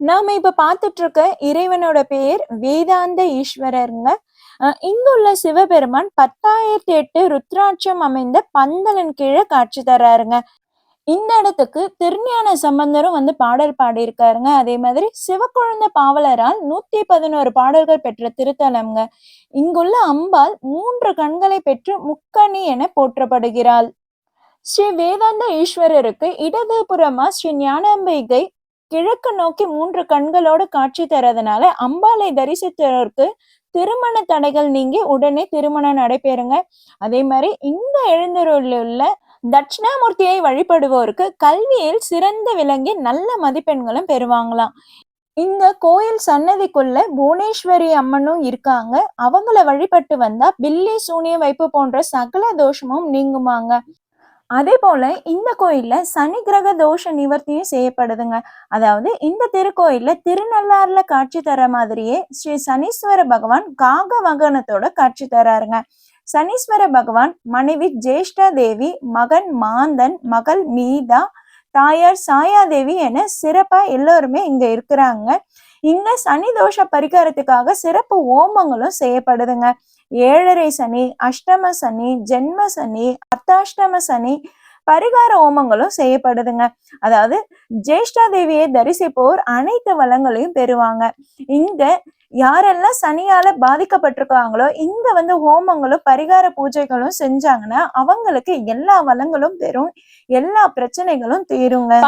நாம இப்ப பார்த்துட்டு இருக்க இறைவனோட பெயர் வேதாந்த ஈஸ்வரருங்க. இங்குள்ள சிவபெருமான் பத்தாயிரத்தி எட்டு ருத்ராட்சம் அமைந்த பந்தலன் கீழே காட்சி தர்றாருங்க இந்த இடத்துக்கு திருஞான சம்பந்தரும் வந்து பாடல் பாடியிருக்காருங்க. அதே மாதிரி சிவக்குழந்த பாவலரால் நூத்தி பதினோரு பாடல்கள் பெற்ற திருத்தலம்ங்க. இங்குள்ள அம்பாள் மூன்று கண்களை பெற்று முக்கணி என போற்றப்படுகிறாள். ஸ்ரீ வேதாந்த ஈஸ்வரருக்கு இடதுபுறமா ஸ்ரீ ஞானாம்பிகை கிழக்கு நோக்கி மூன்று கண்களோடு காட்சி தரதுனால அம்பாளை தரிசித்தவருக்கு திருமண தடைகள் நீங்கி உடனே திருமணம் நடைபெறுங்க. அதே மாதிரி இந்த எழுந்தருளுள்ள தட்சிணாமூர்த்தியை வழிபடுவோருக்கு கல்வியில் சிறந்து விளங்கி நல்ல மதிப்பெண்களும் பெறுவாங்களாம். இந்த கோயில் சன்னதிக்குள்ள புவனேஸ்வரி அம்மனும் இருக்காங்க. அவங்கள வழிபட்டு வந்தா பில்லி சூனிய வைப்பு போன்ற சகல தோஷமும் நீங்குமாங்க. அதே போல இந்த கோயில்ல சனி கிரக தோஷ நிவர்த்தியும் செய்யப்படுதுங்க. அதாவது இந்த திருக்கோயில்ல திருநள்ளாறுல காட்சி தர மாதிரியே ஸ்ரீ சனீஸ்வர பகவான் காக வகனத்தோட காட்சி தராருங்க சனீஸ்வர பகவான் மனைவி ஜேஷ்டா தேவி மகன் மாந்தன் மகள் மீதா தாயார் சாயாதேவி என சிறப்பா எல்லோருமே இங்க இருக்கிறாங்க. இங்க சனி தோஷ பரிகாரத்துக்காக சிறப்பு ஓமங்களும் செய்யப்படுதுங்க. ஏழரை சனி அஷ்டம சனி ஜென்ம சனி அர்த்தாஷ்டம சனி பரிகார ஹோமங்களும் செய்யப்படுதுங்க. அதாவது ஜேஷ்டா தேவியை தரிசிப்போர் அனைத்து வளங்களையும் பெறுவாங்க. இங்க யாரெல்லாம் சனியால பாதிக்கப்பட்டிருக்காங்களோ இங்க வந்து ஹோமங்களும் பரிகார பூஜைகளும் செஞ்சாங்கன்னா அவங்களுக்கு எல்லா வளங்களும் பெறும். எல்லா பிரச்சனைகளும் தீருங்க.